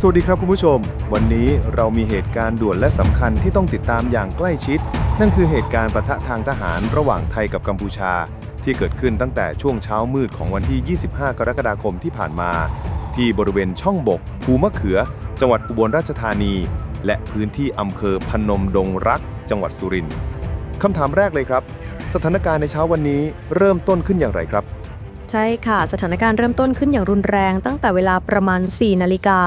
สวัสดีครับคุณผู้ชม วันนี้เรามีเหตุการณ์ด่วนและสำคัญที่ต้องติดตามอย่างใกล้ชิด นั่นคือเหตุการณ์ปะทะทางทหารระหว่างไทยกับกัมพูชา ที่เกิดขึ้นตั้งแต่ช่วงเช้ามืดของวันที่ 25 กรกฎาคมที่ผ่านมา ที่บริเวณช่องบก ภูมะเขือ จังหวัดอุบลราชธานี และพื้นที่อำเภอพนมดงรัก จังหวัดสุรินทร์คำถามแรกเลยครับ สถานการณ์ในเช้าวันนี้เริ่มต้นขึ้นอย่างไรครับ ใช่ค่ะ สถานการณ์เริ่มต้นขึ้นอย่างรุนแรงตั้งแต่เวลาประมาณ 4 นาฬิกา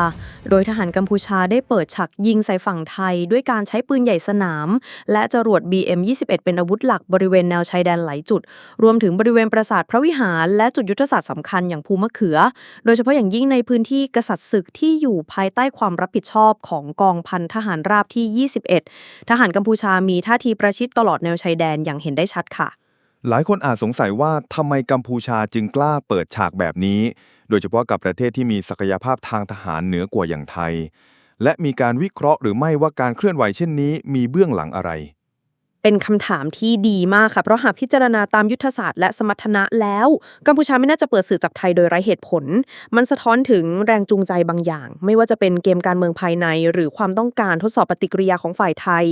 โดยทหารกัมพูชาได้เปิดฉากยิงใส่ฝั่งไทย ด้วยการใช้ปืนใหญ่สนาม และจรวด BM-21 เป็นอาวุธหลักบริเวณแนวชายแดนหลายจุด รวมถึงบริเวณปราสาทพระวิหาร และจุดยุทธศาสตร์สำคัญอย่างภูมะเขือ โดยเฉพาะอย่างยิ่งในพื้นที่กษัตริย์ศึกที่อยู่ภายใต้ความรับผิดชอบของกองพันทหารราบที่ 21 ทหารกัมพูชามีท่าทีประชิดตลอดแนวชายแดนอย่างเห็นได้ชัดค่ะ หลายคนอาจสงสัยว่าทำไมกัมพูชาจึงกล้าเปิดฉากแบบนี้ โดยเฉพาะกับประเทศที่มีศักยภาพทางทหารเหนือกว่าอย่างไทย และมีการวิเคราะห์หรือไม่ว่าการเคลื่อนไหวเช่นนี้มีเบื้องหลังอะไร เป็นคำถามที่ดีมากค่ะ เพราะหากพิจารณาตามยุทธศาสตร์และสมรรถนะแล้ว กัมพูชาไม่น่าจะเปิดสื่อจับไทยโดยไร้เหตุผล มันสะท้อนถึงแรงจูงใจบางอย่าง ไม่ว่าจะเป็นเกมการเมืองภายใน หรือความต้องการทดสอบปฏิกิริยาของฝ่ายไทย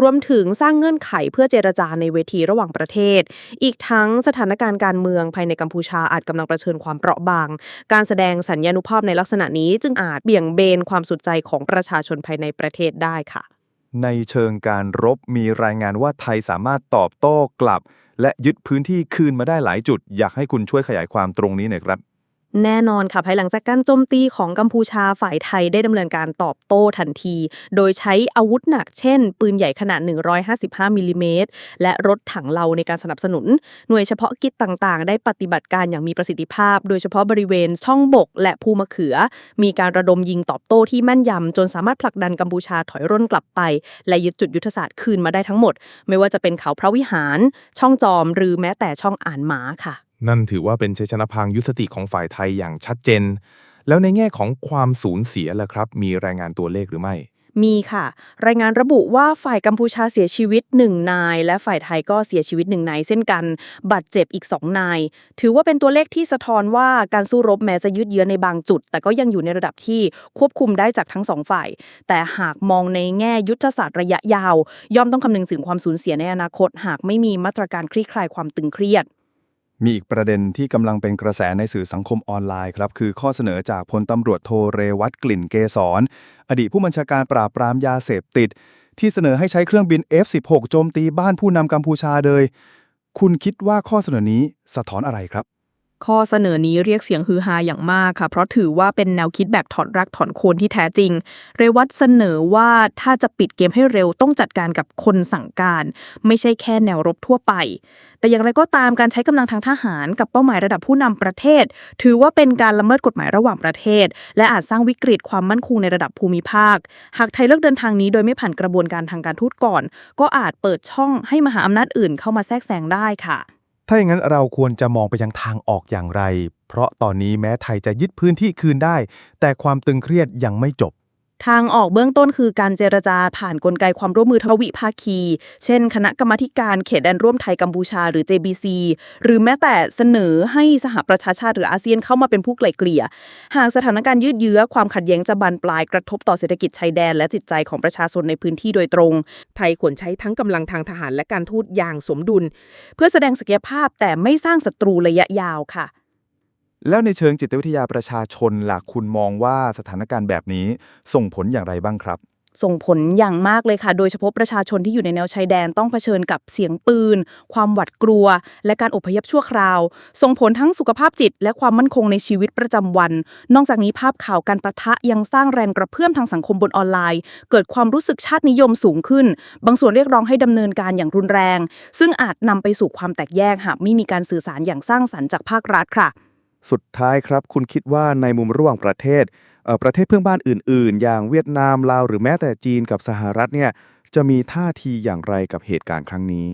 รวมถึงสร้างเงื่อนไขเพื่อเจรจาในเวทีระหว่างประเทศ อีกทั้งสถานการณ์การเมืองภายในกัมพูชาอาจกำลังเผชิญความเปราะบาง การแสดงสัญญานุภาพในลักษณะนี้ จึงอาจเบี่ยงเบนความสนใจของประชาชนภายในประเทศได้ค่ะ ในเชิงการรบมีรายงานว่าไทยสามารถตอบโต้กลับ และยึดพื้นที่คืนมาได้หลายจุด อยากให้คุณช่วยขยายความตรงนี้หน่อยครับ แน่นอนค่ะภายหลังจากการโจมตีของกัมพูชาฝ่ายไทยได้ดำเนินการตอบโต้ทันที โดยใช้อาวุธหนักเช่น ปืนใหญ่ขนาด 155มิลลิเมตรและรถถังเลาในการสนับสนุน หน่วยเฉพาะกิจต่างๆ ได้ปฏิบัติการอย่างมีประสิทธิภาพ โดยเฉพาะบริเวณช่องบก และภูมะเขือ มีการระดมยิงตอบโต้ที่แม่นยำ จนสามารถผลักดันกัมพูชาถอยร่นกลับไป และยึดจุดยุทธศาสตร์คืนมาได้ทั้งหมด ไม่ว่าจะเป็นเขาพระวิหาร ช่องจอม หรือแม้แต่ช่องอ่านหมาค่ะ นั่นถือว่าเป็นชัยชนะพังยุทธสติของฝ่ายไทยอย่างชัดเจน แล้วในแง่ของความสูญเสียล่ะครับ มีรายงานตัวเลขหรือไม่ มีค่ะ รายงานระบุว่าฝ่ายกัมพูชาเสียชีวิต 1 นาย และฝ่ายไทยก็เสียชีวิต 1 นายเช่นกัน บาดเจ็บอีก 2 นาย ถือว่าเป็นตัวเลขที่สะท้อนว่าการสู้รบแม้จะยืดเยื้อในบางจุด แต่ก็ยังอยู่ในระดับที่ควบคุมได้จากทั้งสองฝ่าย แต่หากมองในแง่ยุทธศาสตร์ระยะยาว ย่อมต้องคำนึงถึงความสูญเสียในอนาคต หากไม่มีมาตรการคลี่คลายความตึงเครียด มีอีกประเด็นที่กำลังเป็นกระแสในสื่อสังคมออนไลน์ครับ คือข้อเสนอจากพลตำรวจโทเรวัตกลิ่นเกษรอดีตผู้บัญชาการปราบปรามยาเสพติด ที่เสนอให้ใช้เครื่องบิน F16 โจมตีบ้านผู้นำกัมพูชาเลย คุณคิดว่าข้อเสนอนี้สะท้อนอะไรครับ ข้อเสนอนี้เรียกเสียงฮือฮาอย่างมากค่ะ เพราะถือว่าเป็นแนวคิดแบบถอนรักถอนโคนที่แท้จริง เรวัตเสนอว่าถ้าจะปิดเกมให้เร็วต้องจัดการกับคนสั่งการ ไม่ใช่แค่แนวรบทั่วไป แต่อย่างไรก็ตามการใช้กำลังทางทหารกับเป้าหมายระดับผู้นำประเทศ ถือว่าเป็นการละเมิดกฎหมายระหว่างประเทศ และอาจสร้างวิกฤตความมั่นคงในระดับภูมิภาค หากไทยเลือกเดินทางนี้โดยไม่ผ่านกระบวนการทางการทูตก่อน ก็อาจเปิดช่องให้มหาอำนาจอื่นเข้ามาแทรกแซงได้ค่ะ ถ้าอย่างนั้นเราควรจะมองไปยังทางออกอย่างไร เพราะตอนนี้แม้ไทยจะยึดพื้นที่คืนได้ แต่ความตึงเครียดยังไม่จบ ทางออกเบื้องต้นคือการเจรจาผ่านกลไกความร่วมมือทวิภาคี เช่น คณะกรรมการเขตแดนร่วมไทยกัมพูชาหรือ JBC หรือแม้แต่เสนอให้สหประชาชาติหรืออาเซียนเข้ามาเป็นผู้ไกล่เกลี่ย หากสถานการณ์ยืดเยื้อความขัดแย้งจะบานปลายกระทบต่อเศรษฐกิจชายแดนและจิตใจของประชาชนในพื้นที่โดยตรง ไทยควรใช้ทั้งกำลังทางทหารและการทูตอย่างสมดุล เพื่อแสดงศักยภาพแต่ไม่สร้างศัตรูระยะยาวค่ะ แล้วในเชิงจิตวิทยาประชาชนล่ะคุณมองว่าสถานการณ์แบบนี้ส่งผลอย่างไรบ้างครับ ส่งผลอย่างมากเลยค่ะ โดยเฉพาะประชาชนที่อยู่ในแนวชายแดนต้องเผชิญกับเสียงปืน ความหวาดกลัว และการอพยพชั่วคราว ส่งผลทั้งสุขภาพจิต และความมั่นคงในชีวิตประจำวัน นอกจากนี้ภาพข่าวการประทะยังสร้างแรงกระเพื่อมทางสังคมบนออนไลน์ เกิดความรู้สึกชาตินิยมสูงขึ้น บางส่วนเรียกร้องให้ดำเนินการอย่างรุนแรง ซึ่งอาจนำไปสู่ความแตกแยกหากไม่มีการสื่อสารอย่างสร้างสรรค์จากภาครัฐค่ะ สุดท้ายครับ คุณคิดว่าในมุมระหว่างประเทศเอ่อประเทศเพื่อนบ้านอื่น ๆ อย่างเวียดนามลาวหรือแม้แต่จีนกับสหรัฐเนี่ยจะมีท่าทีอย่างไรกับเหตุการณ์ครั้งนี้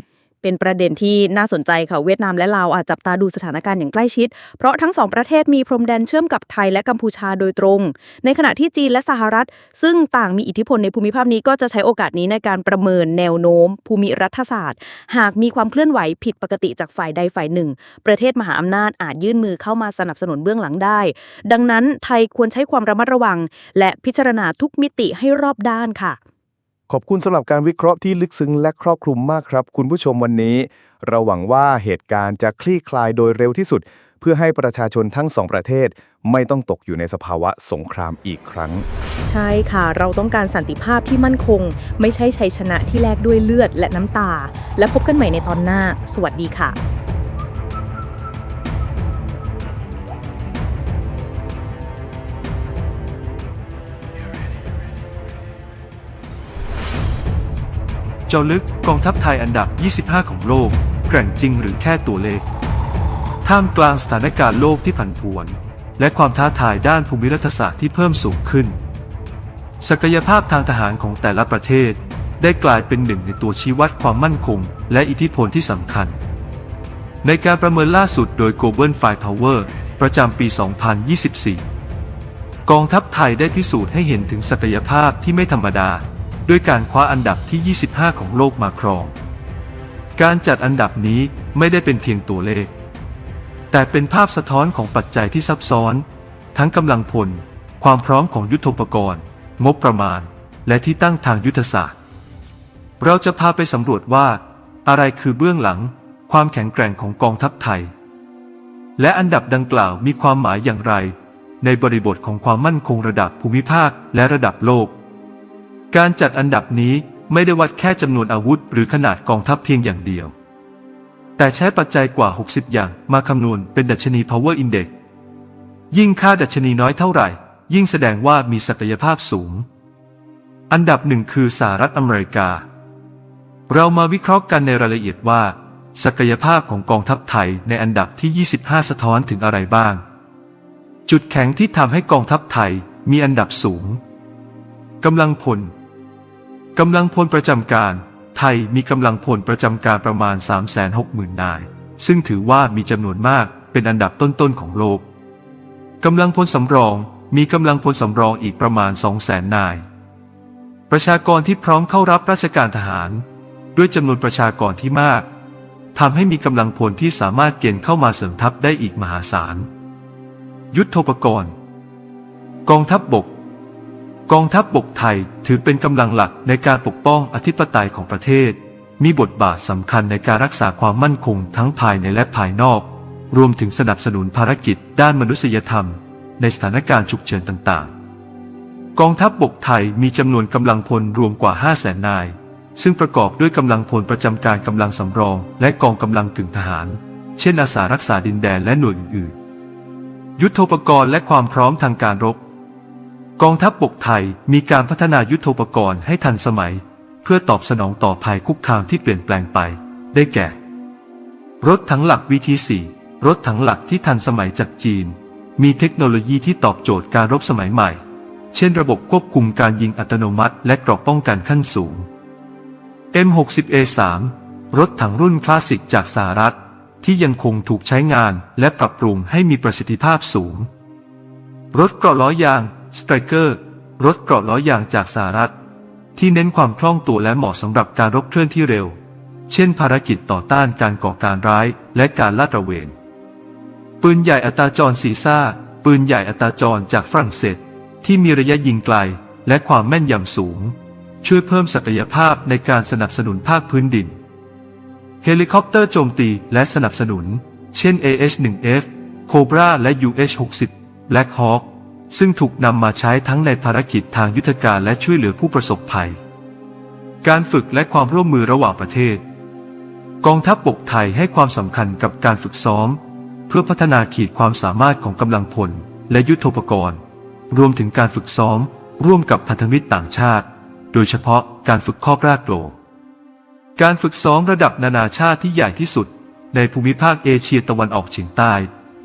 เป็นประเด็นที่น่าสนใจค่ะเวียดนามและลาวอาจจับตาดูสถานการณ์อย่างใกล้ชิด เพราะทั้งสองประเทศมีพรมแดนเชื่อมกับไทยและกัมพูชาโดยตรง ในขณะที่จีนและสหรัฐ ซึ่งต่างมีอิทธิพลในภูมิภาคนี้ก็จะใช้โอกาสนี้ในการประเมินแนวโน้ม ภูมิรัฐศาสตร์ หากมีความเคลื่อนไหวผิดปกติจากฝ่ายใดฝ่ายหนึ่ง ประเทศมหาอำนาจอาจยื่นมือเข้ามาสนับสนุนเบื้องหลังได้ ดังนั้นไทยควรใช้ความระมัดระวัง และพิจารณาทุกมิติให้รอบด้านค่ะ ขอบคุณสำหรับการวิเคราะห์ที่ลึกซึ้งและครอบคลุมมากครับ คุณผู้ชมวันนี้ เราหวังว่าเหตุการณ์จะคลี่คลายโดยเร็วที่สุด เพื่อให้ประชาชนทั้งสองประเทศ ไม่ต้องตกอยู่ในสภาวะสงครามอีกครั้ง ใช่ค่ะ เราต้องการสันติภาพที่มั่นคง ไม่ใช่ชัยชนะที่แลกด้วยเลือดและน้ำตา และพบกันใหม่ในตอนหน้า สวัสดีค่ะ จ้าลึกกองทัพไทยอันดับ 25 ของโลก แกร่งจริงหรือแค่ตัวเลข ท่ามกลางสถานการณ์โลกที่ผันผวน และความท้าทายด้านภูมิรัฐศาสตร์ที่เพิ่มสูงขึ้น ศักยภาพทางทหารของแต่ละประเทศ ได้กลายเป็นหนึ่งในตัวชี้วัดความมั่นคง และอิทธิพลที่สำคัญ ในการประเมินล่าสุดโดย Global Firepower ประจำปี 2024 กองทัพไทยได้พิสูจน์ให้เห็นถึงศักยภาพที่ไม่ธรรมดา ด้วยการคว้าอันดับที่ 25 ของโลกมาครอง การจัดอันดับนี้ไม่ได้เป็นเพียงตัวเลข แต่เป็นภาพสะท้อนของปัจจัยที่ซับซ้อน ทั้งกำลังพล ความพร้อมของยุทธปกรณ์ งบประมาณ และที่ตั้งทางยุทธศาสตร์ เราจะพาไปสำรวจว่า อะไรคือเบื้องหลัง ความแข็งแกร่งของกองทัพไทย และอันดับดังกล่าวมีความหมายอย่างไร ในบริบทของความมั่นคงระดับภูมิภาคและระดับโลก การจัดอันดับนี้ไม่ได้วัดแค่จำนวนอาวุธหรือขนาดกองทัพเพียงอย่างเดียว แต่ใช้ปัจจัยกว่า 60 อย่างมาคำนวณเป็นดัชนี power index ยิ่งค่าดัชนีน้อยเท่าไหร่ ยิ่งแสดงว่ามีศักยภาพสูง อันดับหนึ่งคือสหรัฐอเมริกา เรามาวิเคราะห์กันในรายละเอียดว่า ศักยภาพของกองทัพไทยในอันดับที่ 25 สะท้อนถึงอะไรบ้าง จุดแข็งที่ทำให้กองทัพไทยมีอันดับสูงกำลังพล กำลังพลประจำการ ไทยมีกำลังพลประจำการประมาณ 360,000 นาย ซึ่งถือว่ามีจำนวนมากเป็นอันดับต้นๆของโลกกำลังพลสำรองมีกำลังพลสำรองอีกประมาณ 200,000 นาย ประชากรที่พร้อมเข้ารับราชการทหาร ด้วยจำนวนประชากรที่มากทำให้มีกำลังพลที่สามารถเกณฑ์เข้ามาเสริมทัพได้อีกมหาศาล ยุทโธปกรณ์ กองทัพบบก กองทัพบบกไทยถือเป็นกำลังหลักในการปกป้องอธิปไตยของประเทศ มีบทบาทสำคัญในการรักษาความมั่นคงทั้งภายในและภายนอก รวมถึงสนับสนุนภารกิจด้านมนุษยธรรม ในสถานการณ์ฉุกเฉินต่างๆ กองทัพบบกไทยมีจำนวนกำลังพลรวมกว่า 5 0 0แสนนาย ซึ่งประกอบด้วยกำลังพลประจำการกำลังสำรอง และกองกำลังกึ่งทหาร เช่นอาสารักษาดินแดนและหน่วยอื่นๆ ยุทโธปกรณ์และความพร้อมทางการรบ กองทัพบบกไทยมีการพัฒนายุทโธปกรณ์ให้ทันสมัย เพื่อตอบสนองต่อภัยคุกคามที่เปลี่ยนแปลงไป ได้แก่ รถถังหลัก VT4 รถถังหลักที่ทันสมัยจากจีน มีเทคโนโลยีที่ตอบโจทย์การรบสมัยใหม่ เช่นระบบควบคุมการยิงอัตโนมัติ และกรอบป้องกันขั้นสูง M60A3 รถถังรุ่นคลาสสิกจากสหรัฐ ที่ยังคงถูกใช้งานและปรับปรุงให้มีประสิทธิภาพสูง รถเกราะล้อยาง สไตรเกอร์รถเกราะล้อยางจากสหรัฐ ที่เน้นความคล่องตัวและเหมาะสำหรับการรบเคลื่อนที่เร็ว เช่นภารกิจต่อต้านการก่อการร้ายและการลาดตระเวน ปืนใหญ่อัตราจรซีซ่า ปืนใหญ่อัตราจรจากฝรั่งเศส ที่มีระยะยิงไกลและความแม่นยำสูง ช่วยเพิ่มศักยภาพในการสนับสนุนภาคพื้นดิน เฮลิคอปเตอร์โจมตีและสนับสนุน เช่น AH-1F Cobra และ UH-60 Black Hawk ซึ่งถูกนำมาใช้ทั้งในภารกิจทางยุทธการและช่วยเหลือผู้ประสบภัย การฝึกและความร่วมมือระหว่างประเทศ กองทัพบบกไทยให้ความสำคัญกับการฝึกซ้อม เพื่อพัฒนาขีดความสามารถของกำลังพลและยุทโธปกรณ์ รวมถึงการฝึกซ้อม ร่วมกับพันธมิตรต่างชาติ โดยเฉพาะการฝึกข้อกล้าโกลการฝึกซ้อมระดับนานาชาติที่ใหญ่ที่สุด ในภูมิภาคเอเชียตะวันออกเฉียงใต้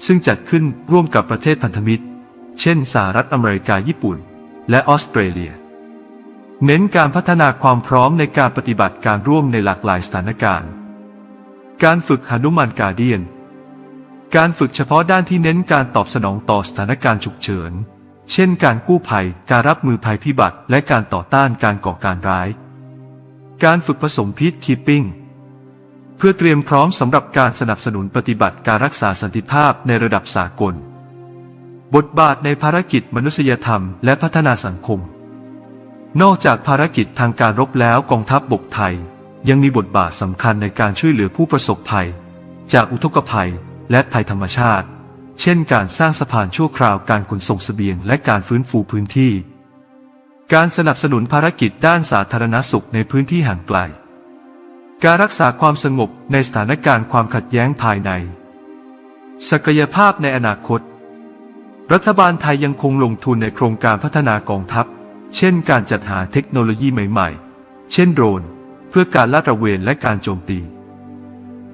ซึ่งจัดขึ้นร่วมกับประเทศพันธมิตร เช่นสหรัฐอเมริกาญี่ปุ่น และออสเตรเลีย เน้นการพัฒนาความพร้อมในการปฏิบัติการร่วมในหลากหลายสถานการณ์ การฝึกหนุมานกาเดียน การฝึกเฉพาะด้านที่เน้นการตอบสนองต่อสถานการณ์ฉุกเฉิน เช่น การกู้ภัย การรับมือภัยพิบัติ และการต่อต้านการก่อการร้าย การฝึกผสมพิษคีปปิ้งเพื่อเตรียมพร้อมสำหรับการสนับสนุนปฏิบัติการรักษาสันติภาพในระดับสากล บทบาทในภารกิจมนุษยธรรมและพัฒนาสังคม นอกจากภารกิจทางการรบแล้วกองทัพบบกไทย ยังมีบทบาทสำคัญในการช่วยเหลือผู้ประสบภัย จากอุทกภัยและภัยธรรมชาติ เช่นการสร้างสะพานชั่วคราวการขนส่งเสบียงและการฟื้นฟูพื้นที่ การสนับสนุนภารกิจด้านสาธารณสุขในพื้นที่ห่างไกล การรักษาความสงบในสถานการณ์ความขัดแย้งภายใน ศักยภาพในอนาคต รัฐบาลไทยยังคงลงทุนในโครงการพัฒนากองทัพ เช่นการจัดหาเทคโนโลยีใหม่ๆ เช่นโดรน เพื่อการลาดตระเวนและการโจมตี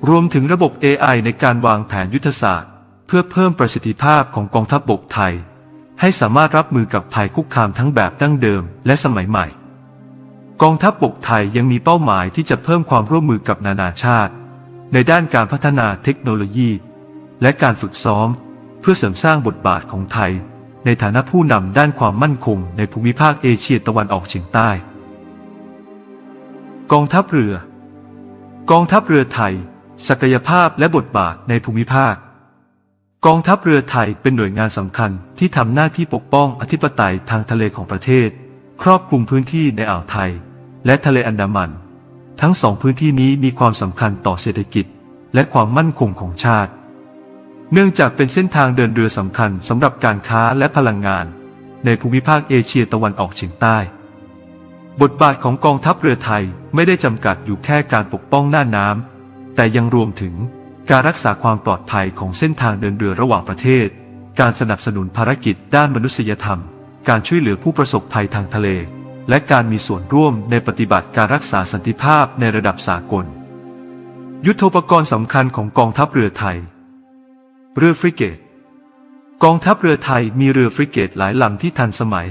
รวมถึงระบบ AI ในการวางแผนยุทธศาสตร์ เพื่อเพิ่มประสิทธิภาพของกองทัพบบกไทย ให้สามารถรับมือกับภัยคุกคามทั้งแบบดั้งเดิมและสมัยใหม่ กองทัพบบกไทยยังมีเป้าหมายที่จะเพิ่มความร่วมมือกับนานาชาติ ในด้านการพัฒนาเทคโนโลยี และการฝึกซ้อม พื่อเสริมสร้างบทบาทของไทย ในฐานะผู้นำด้านความมั่นคงในภูมิภาคเอเชียตะวันออกเฉียงใต้ กองทัพเรือ กองทัพเรือไทย ศักยภาพและบทบาทในภูมิภาค กองทัพเรือไทยเป็นหน่วยงานสำคัญที่ทำหน้าที่ปกป้องอธิปไตยทางทะเลของประเทศ ครอบคลุมพื้นที่ในอ่าวไทย และทะเลอันดามัน ทั้งสองพื้นที่นี้มีความสำคัญต่อเศรษฐกิจ และความมั่นคงของชาติ เนื่องจากเป็นเส้นทางเดินเรือสำคัญสำหรับการค้าและพลังงาน ในภูมิภาคเอเชียตะวันออกเฉียงใต้ บทบาทของกองทัพเรือไทยไม่ได้จำกัดอยู่แค่การปกป้องหน้าน้ำแต่ยังรวมถึงการรักษาความปลอดภัยของเส้นทางเดินเรือระหว่างประเทศ การสนับสนุนภารกิจด้านมนุษยธรรม การช่วยเหลือผู้ประสบภัยทางทะเล และการมีส่วนร่วมในปฏิบัติการรักษาสันติภาพในระดับสากล ยุทธปกรณ์สำคัญของกองทัพเรือไทย เรือฟริเกต กองทัพเรือไทยมีเรือฟริเกตหลายลำที่ทันสมัย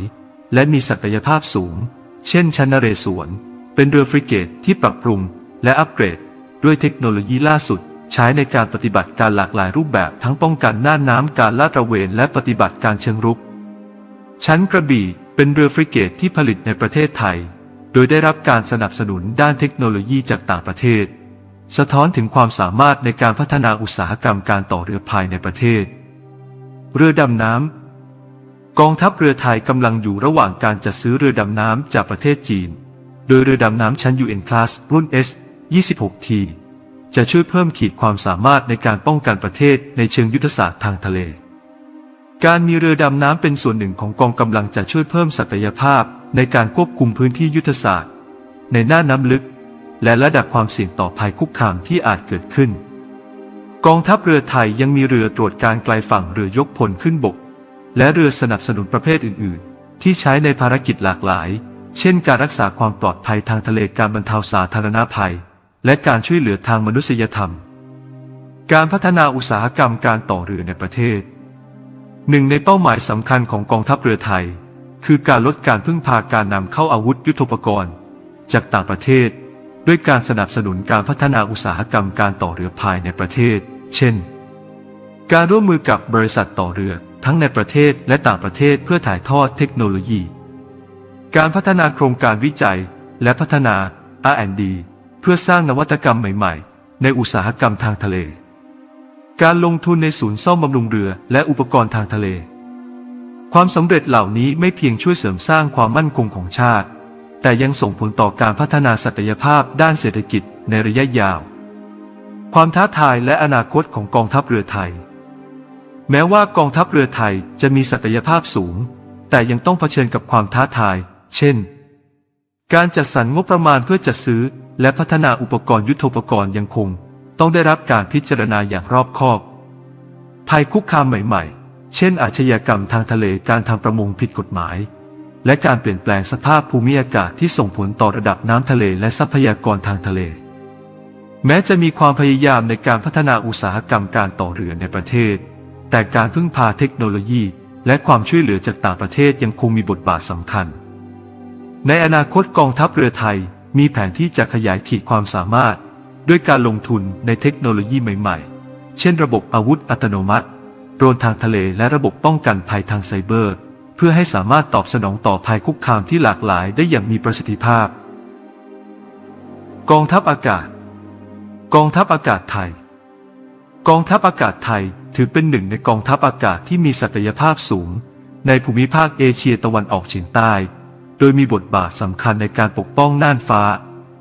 และมีศักยภาพสูง เช่นชันนเรศวรเป็นเรือฟริเกตที่ปรับปรุง และอัปเกรด ด้วยเทคโนโลยีล่าสุด ใช้ในการปฏิบัติการหลากหลายรูปแบบทั้งป้องกันหน่านน้ำการลาดตระเวนและปฏิบัติการเชิงรุก ชั้นกระบี่เป็นเรือฟริเกตที่ผลิตในประเทศไทย โดยได้รับการสนับสนุนด้านเทคโนโลยีจากต่างประเทศ สะท้อนถึงความสามารถในการพัฒนาอุตสาหกรรมการต่อเรือภายในประเทศ เรือดำน้ำกองทัพเรือไทยกำลังอยู่ระหว่างการจัดซื้อเรือดำน้ำจากประเทศจีน โดยเรือดำน้ำชั้น UN Class รุ่น S 26T จะช่วยเพิ่มขีดความสามารถในการป้องกันประเทศในเชิงยุทธศาสตร์ทางทะเล การมีเรือดำน้ำเป็นส่วนหนึ่งของกองกำลังจะช่วยเพิ่มศักยภาพในการควบคุมพื้นที่ยุทธศาสตร์ ในหน้าน้ำลึก และระดับความเสี่ยงต่อภัยคุกคามที่อาจเกิดขึ้น กองทัพเรือไทยยังมีเรือตรวจการไกลฝั่งเรือยกพลขึ้นบก และเรือสนับสนุนประเภทอื่น ๆ ที่ใช้ในภารกิจหลากหลาย เช่น การรักษาความปลอดภัยทางทะเลการบรรเทาสาธารณภัย และการช่วยเหลือทางมนุษยธรรม การพัฒนาอุตสาหกรรมการต่อเรือในประเทศหนึ่งในเป้าหมายสำคัญของกองทัพเรือไทย คือการลดการพึ่งพาการนำเข้าอาวุธยุทโธปกรณ์ จากต่างประเทศ ด้วยการสนับสนุนการพัฒนาอุตสาหกรรมการต่อเรือภายในประเทศ เช่น การร่วมมือกับบริษัทต่อเรือทั้งในประเทศและต่างประเทศเพื่อถ่ายทอดเทคโนโลยี การพัฒนาโครงการวิจัยและพัฒนา R&D เพื่อสร้างนวัตกรรมใหม่ ๆ ในอุตสาหกรรมทางทะเล การลงทุนในศูนย์ซ่อมบำรุงเรือและอุปกรณ์ทางทะเล ความสำเร็จเหล่านี้ไม่เพียงช่วยเสริมสร้างความมั่นคงของชาติ แต่ยังส่งผลต่อการพัฒนาศักยภาพด้านเศรษฐกิจในระยะยาว ความท้าทายและอนาคตของกองทัพเรือไทย แม้ว่ากองทัพเรือไทยจะมีศักยภาพสูง แต่ยังต้องเผชิญกับความท้าทาย เช่น การจัดสรรงบประมาณเพื่อจัดซื้อ และพัฒนาอุปกรณ์ยุทโธปกรณ์ยังคง ต้องได้รับการพิจารณาอย่างรอบคอบภัยคุกคามใหม่ ๆ เช่นอาชญากรรมทางทะเลการทำประมงผิดกฎหมาย และการเปลี่ยนแปลงสภาพภูมิอากาศที่ส่งผลต่อระดับน้ำทะเลและทรัพยากรทางทะเล แม้จะมีความพยายามในการพัฒนาอุตสาหกรรมการต่อเรือในประเทศ แต่การพึ่งพาเทคโนโลยี และความช่วยเหลือจากต่างประเทศยังคงมีบทบาทสำคัญ ในอนาคตกองทัพเรือไทยมีแผนที่จะขยายขีดความสามารถ ด้วยการลงทุนในเทคโนโลยีใหม่ๆ เช่น ระบบอาวุธอัตโนมัติ โดรนทางทะเลและระบบป้องกันภัยทางไซเบอร์ เพื่อให้สามารถตอบสนองต่อภัยคุกคามที่หลากหลายได้อย่างมีประสิทธิภาพ กองทัพอากาศ กองทัพอากาศไทย กองทัพอากาศไทยถือเป็นหนึ่งในกองทัพอากาศที่มีศักยภาพสูง ในภูมิภาคเอเชียตะวันออกเฉียงใต้ โดยมีบทบาทสำคัญในการปกป้องน่านฟ้า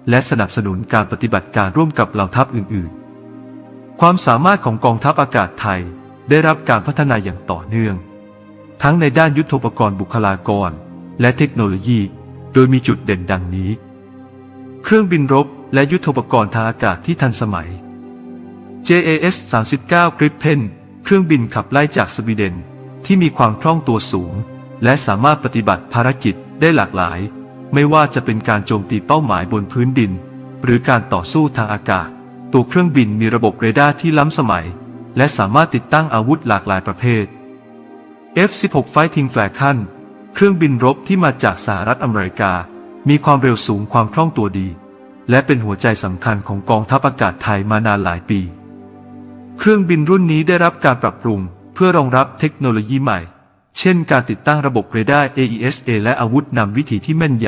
และสนับสนุนการปฏิบัติการร่วมกับเหล่าทัพอื่น ๆ ความสามารถของกองทัพอากาศไทยได้รับการพัฒนาอย่างต่อเนื่อง ทั้งในด้านยุทธปกรณ์บุคลากร และเทคโนโลยี โดยมีจุดเด่นดังนี้ เครื่องบินรบและยุทธปกรณ์ทางอากาศที่ทันสมัย JAS 39 Gripen เครื่องบินขับไล่จากสวีเดนที่มีความคล่องตัวสูง และสามารถปฏิบัติภารกิจได้หลากหลาย ไม่ว่าจะเป็นการโจมตีเป้าหมายบนพื้นดิน หรือการต่อสู้ทางอากาศ ตัวเครื่องบินมีระบบเรดาร์ที่ล้ำสมัย และสามารถติดตั้งอาวุธหลากหลายประเภท F-16 Fighting Falcon เครื่องบินรบที่มาจากสหรัฐอเมริกา มีความเร็วสูงความคล่องตัวดี และเป็นหัวใจสำคัญของกองทัพอากาศไทยมานานหลายปี เครื่องบินรุ่นนี้ได้รับการปรับปรุงเพื่อรองรับเทคโนโลยีใหม่ เช่นการติดตั้งระบบเรดาร์ AESA และอาวุธนำวิถีที่แม่นย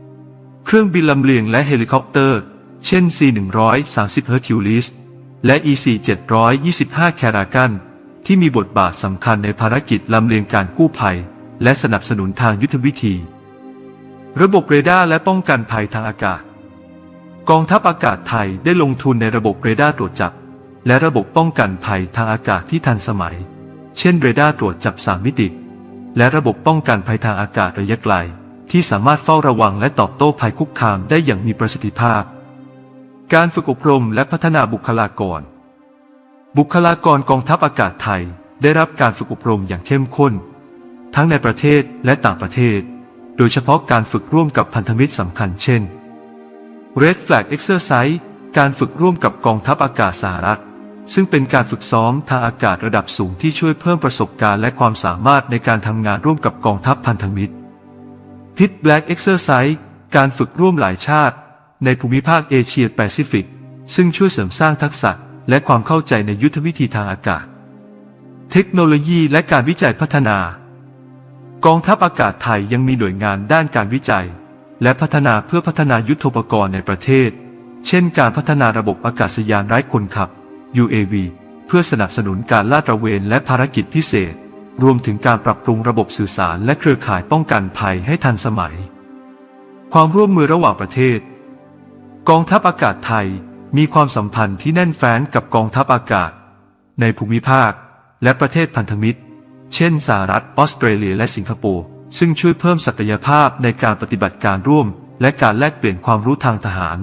ำ เครื่องบินลำเลียงและเฮลิคอปเตอร์ เช่น C-130 Hercules และ EC-725 Caracal ที่มีบทบาทสำคัญในภารกิจลำเลียงการกู้ภัย และสนับสนุนทางยุทธวิธี ระบบเรดาร์และป้องกันภัยทางอากาศ กองทัพอากาศไทยได้ลงทุนในระบบเรดาร์ตรวจจับ และระบบป้องกันภัยทางอากาศที่ทันสมัย เช่นเรดาร์ตรวจจับสามมิติ และระบบป้องกันภัยทางอากาศระยะไกล ที่สามารถเฝ้าระวังและตอบโต้ภัยคุกคามได้อย่างมีประสิทธิภาพ การฝึกอบรมและพัฒนาบุคลากร บุคลากรกองทัพอากาศไทยได้รับการฝึกอบรมอย่างเข้มข้น ทั้งในประเทศและต่างประเทศ โดยเฉพาะการฝึกร่วมกับพันธมิตรสำคัญเช่น Red Flag Exercise การฝึกร่วมกับกองทัพอากาศสหรัฐ ซึ่งเป็นการฝึกซ้อมทางอากาศระดับสูงที่ช่วยเพิ่มประสบการณ์และความสามารถในการทำงานร่วมกับกองทัพพันธมิตร Pit Black Exercise การฝึกร่วมหลายชาติ ในภูมิภาคเอเชียแปซิฟิก ซึ่งช่วยเสริมสร้างทักษะ และความเข้าใจในยุทธวิธีทางอากาศ เทคโนโลยีและการวิจัยพัฒนา กองทัพอากาศไทยยังมีหน่วยงานด้านการวิจัย และพัฒนาเพื่อพัฒนายุทธปกรณ์ในประเทศ เช่น การพัฒนาระบบอากาศยานไร้คนขับ UAV เพื่อสนับสนุนการลาดตระเวนและภารกิจพิเศษ รวมถึงการปรับปรุงระบบสื่อสารและเครือข่ายป้องกันภัยให้ทันสมัย ความร่วมมือระหว่างประเทศ กองทัพอากาศไทย มีความสัมพันธ์ที่แน่นแฟ้นกับกองทัพอากาศ ในภูมิภาค และประเทศพันธมิตร เช่นสหรัฐออสเตรเลียและสิงคโปร์ซึ่งช่วยเพิ่มศักยภาพในการปฏิบัติการร่วม และการแลกเปลี่ยนความรู้ทางทหาร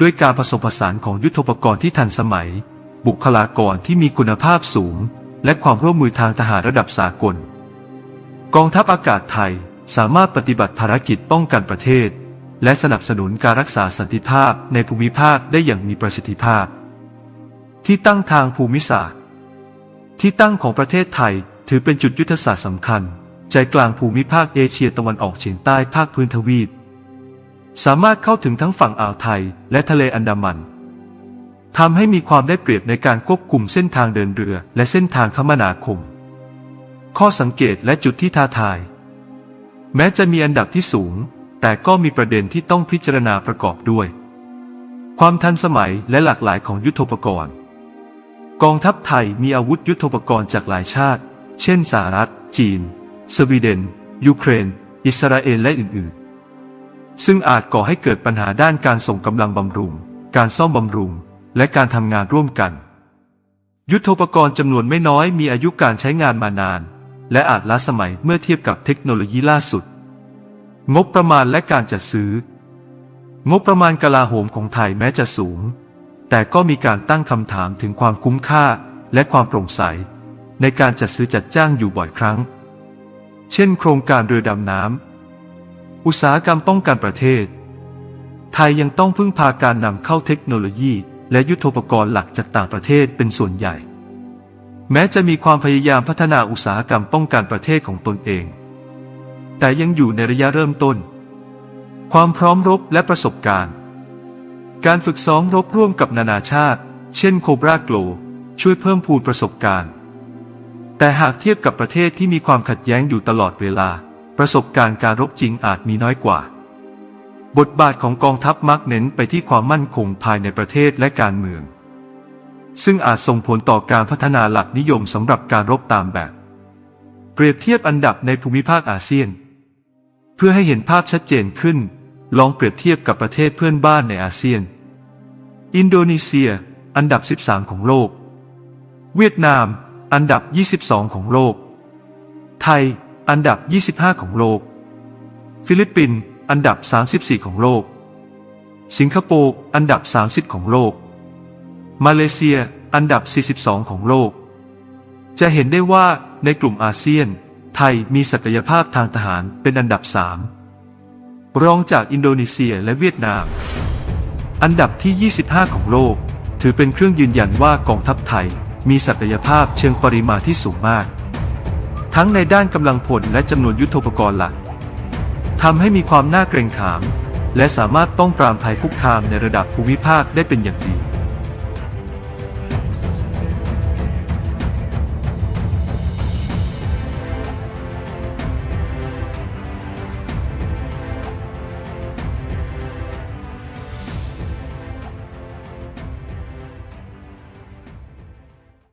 ด้วยการผสมผสานของยุทธปกรณ์ที่ทันสมัย บุคลากรที่มีคุณภาพสูง และความร่วมมือทางทหารระดับสากล กองทัพอากาศไทยสามารถปฏิบัติภารกิจป้องกันประเทศ และสนับสนุนการรักษาสันติภาพในภูมิภาคได้อย่างมีประสิทธิภาพ ที่ตั้งทางภูมิศาสตร์ ที่ตั้งของประเทศไทยถือเป็นจุดยุทธศาสตร์สำคัญ ใจกลางภูมิภาคเอเชียตะวันออกเฉียงใต้ภาคพื้นทวีป สามารถเข้าถึงทั้งฝั่งอ่าวไทยและทะเลอันดามันทำให้มีความได้เปรียบในการควบคุมเส้นทางเดินเรือ และเส้นทางคมนาคม ข้อสังเกตและจุดที่ท้าทาย แม้จะมีอันดับที่สูง แต่ก็มีประเด็นที่ต้องพิจารณาประกอบด้วย ความทันสมัยและหลากหลายของยุทโธปกรณ์ กองทัพไทยมีอาวุธยุทโธปกรณ์จากหลายชาติ เช่นสหรัฐ จีน สวีเดน ยูเครน อิสราเอลและอื่นๆ ซึ่งอาจก่อให้เกิดปัญหาด้านการส่งกำลังบำรุง การซ่อมบำรุง และการทำงานร่วมกัน ยุทโธปกรณ์จำนวนไม่น้อยมีอายุการใช้งานมานาน และอาจล้าสมัยเมื่อเทียบกับเทคโนโลยีล่าสุด งบประมาณและการจัดซื้อ งบประมาณกลาโหมของไทยแม้จะสูง แต่ก็มีการตั้งคำถามถึงความคุ้มค่าและความโปร่งใส ในการจัดซื้อจัดจ้างอยู่บ่อยครั้ง เช่น โครงการเรือดำน้ำ อุตสาหกรรมป้องกันประเทศ ไทยยังต้องพึ่งพาการนำเข้าเทคโนโลยี และยุทโธปกรณ์หลักจากต่างประเทศเป็นส่วนใหญ่ แม้จะมีความพยายามพัฒนาอุตสาหกรรมป้องกันประเทศของตนเอง แต่ยังอยู่ในระยะเริ่มต้น ความพร้อมรบและประสบการณ์ การฝึกซ้อมรบร่วมกับนานาชาติ เช่นโคบราโกลช่วยเพิ่มพูนประสบการณ์ แต่หากเทียบกับประเทศที่มีความขัดแย้งอยู่ตลอดเวลา ประสบการณ์การรบจริงอาจมีน้อยกว่า บทบาทของกองทัพมักเน้นไปที่ความมั่นคงภายในประเทศและการเมือง ซึ่งอาจส่งผลต่อการพัฒนาหลักนิยมสำหรับการรบตามแบบ เปรียบเทียบอันดับในภูมิภาคอาเซียน พื่อให้เห็นภาพชัดเจนขึ้น ลองเปรียบเทียบกับประเทศเพื่อนบ้านในอาเซียน อินโดนีเซีย อันดับ 13 ของโลก เวียดนาม อันดับ 22 ของโลก ไทย อันดับ 25 ของโลก ฟิลิปปินส์ อันดับ 34 ของโลก สิงคโปร์ อันดับ 30 ของโลก มาเลเซีย อันดับ 42 ของโลก จะเห็นได้ว่าในกลุ่มอาเซียน ไทยมีศักยภาพทางทหารเป็นอันดับ3รองจากอินโดนีเซียและเวียดนาม อันดับที่ 25 ของโลก ถือเป็นเครื่องยืนยันว่ากองทัพไทยมีศักยภาพเชิงปริมาณที่สูงมาก ทั้งในด้านกำลังพลและจำนวนยุทโธปกรณ์หลักทำให้มีความน่าเกรงขาม และสามารถป้องปรามภัยคุกคามในระดับภูมิภาคได้เป็นอย่างดี